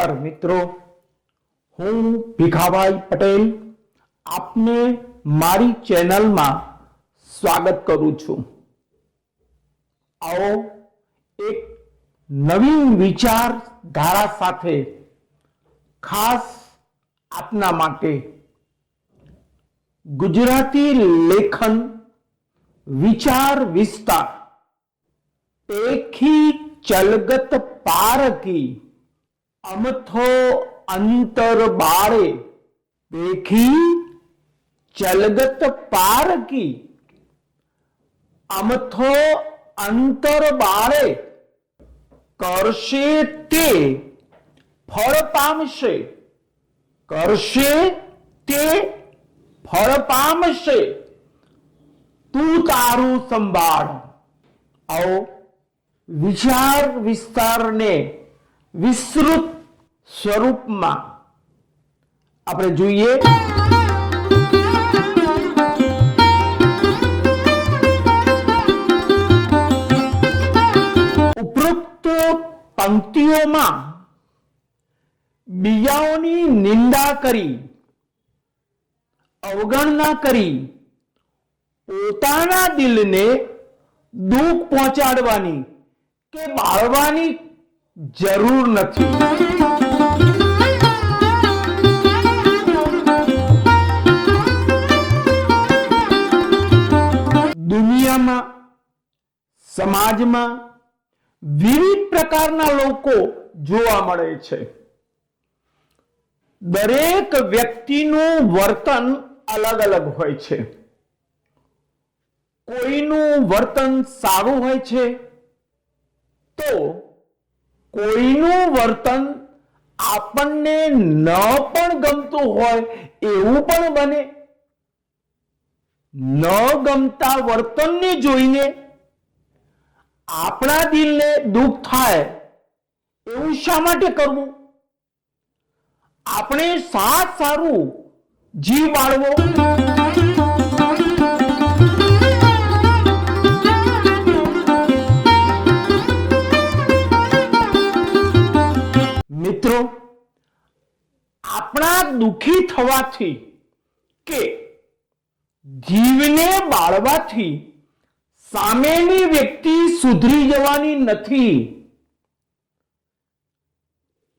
નમસ્કાર મિત્રો. હું ભીખાભાઈ પટેલ આપને મારી ચેનલમાં સ્વાગત કરું છું. આવો એક નવીન વિચારધારા સાથે ખાસ આપના માટે ગુજરાતી લેખન વિચાર વિસ્તાર. પેખી ચલગત પારકી અમથો અંતર બાળે દેખી ચલગત પારકી. અમથો અંતર બાળે કરશે તે ફળ પામશે. કરશે તે ફળ પામશે. તું તારું સંભાળ. આવો વિચાર વિસ્તારને વિસ્તૃત સ્વરૂપમાં આપણે જોઈએ. ઉપરોક્ત પંક્તિઓમાં બીજાઓની નિંદા કરી, અવગણના કરી, પોતાના દિલને દુઃખ પહોંચાડવાની કે બાળવાની જરૂર નથી. દુનિયામાં, સમાજમાં વિવિધ પ્રકારના લોકો જોવા મળે છે. દરેક વ્યક્તિનું વર્તન અલગ અલગ હોય છે. કોઈનું વર્તન સારું હોય છે તો કોઈનું વર્તન આપણને ન પણ ગમતું હોય, એવું પણ બને. ન ગમતા વર્તનને જોઈને આપણા દિલને દુઃખ થાય, એવું શા માટે કરવું? આપણે સા સારું જીવ બાળવો દુખી થવાથી કે જીવને બાળવાથી સામેની વ્યક્તિ સુધરી જવાની નથી.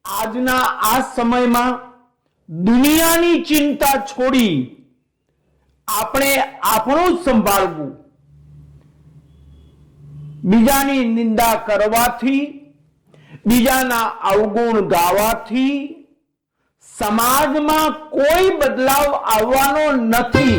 આજના આ સમયમાં દુનિયાની ચિંતા છોડી આપણે આપણું સંભાળવું. બીજાની નિંદા કરવાથી, બીજાના અવગુણ ગાવાથી સમાજમાં કોઈ બદલાવ આવવાનો નથી.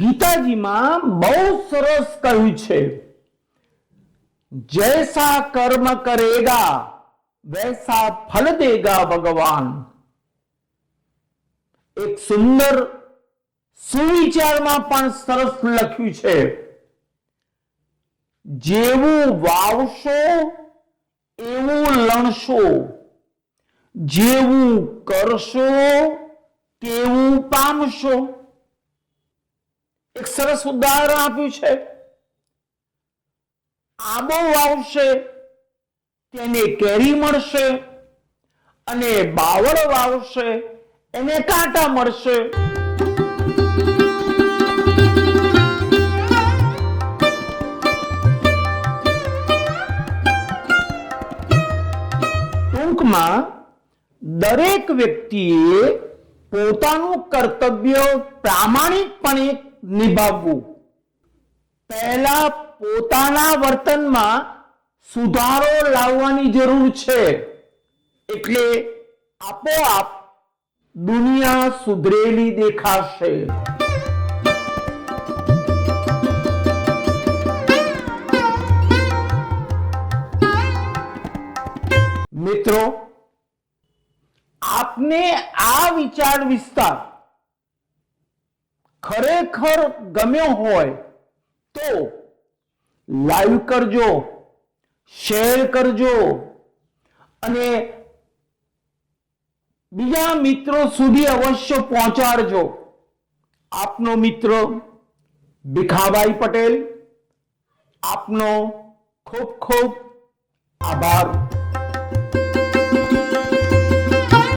ગીતાજીમાં બહુ સરસ કહ્યું છે. જૈસા કર્મ કરેગા, વૈસા ફલ દેગા ભગવાન. એક સુંદર સુવિચારમાં પણ સરસ લખ્યું છે. જેવું વાવશો, એવું લણશો. જેવું કરશો, તેવું પામશો. એક સરસ ઉદાહરણ આપ્યું છે. આંબો વાવશે, તેને કેરી મળશે, અને બાવળ વાવશે, એને કાંટા મળશે. ટૂંકમાં દરેક વ્યક્તિએ પોતાનું કર્તવ્ય પ્રામાણિકપણે નિભાવવું. પહેલા પોતાના વર્તનમાં સુધારો લાવવાની જરૂર છે. એટલે આપોઆપ દુનિયા સુધરેલી દેખાશે. મિત્રો, આપને આ વિચાર વિસ્તાર ખરેખર ગમ્યો હોય તો લાઈવ કરજો, શેર કરજો અને બીજા મિત્રો સુધી અવશ્ય પહોંચાડજો. આપનો મિત્ર ભીખાભાઈ પટેલ, આપનો ખૂબ ખૂબ આભાર.